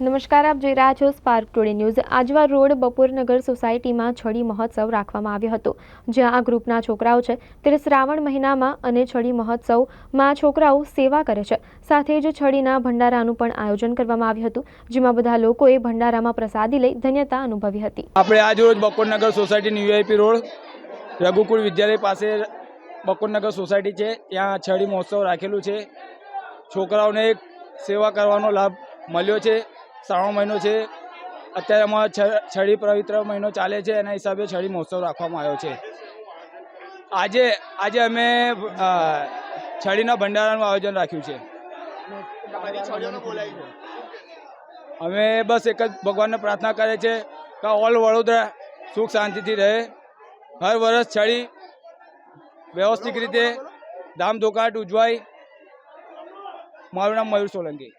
નમસ્કાર, આપ જોઈ રહ્યા છો Spark today news Ajwa road Bapornagar સોસાયટીમાં છડી મહોત્સવ રાખવામાં આવ્યો હતો, જ્યાં આ ગ્રુપના છોકરાઓ છે ત્યારે શ્રાવણ મહિનામાં અને છડી મહોત્સવમાં છોકરાઓ સેવા કરે છે. સાથે જ છડીના ભંડારાનું પણ આયોજન કરવામાં આવ્યું હતું, જેમાં બધા લોકોએ ભંડારામાં પ્રસાદી લઈ ધન્યતા અનુભવી હતી. આપણે આજ રોજ Bapunagar society new IP road, Raghukul Vidyalaya પાસે બપોરનગર સોસાયટી છે. ત્યાં છડી મહોત્સવ રાખેલું છે. છોકરાઓને સેવા કરવાનો લાભ મળ્યો છે. શ્રાવણ મહિનો છે. અત્યારે અમારો છડી પવિત્ર મહિનો ચાલે છે, એના હિસાબે છડી મહોત્સવ રાખવામાં આવ્યો છે. આજે આજે અમે છડીના ભંડારાનું આયોજન રાખ્યું છે. અમે બસ એક જ ભગવાનને પ્રાર્થના કરે છે કે ઓલ વડોદરા સુખ શાંતિથી રહે. હર વર્ષ છડી વ્યવસ્થિત રીતે ધામધોકાટ ઉજવાય. મારું નામ મયુર સોલંકી.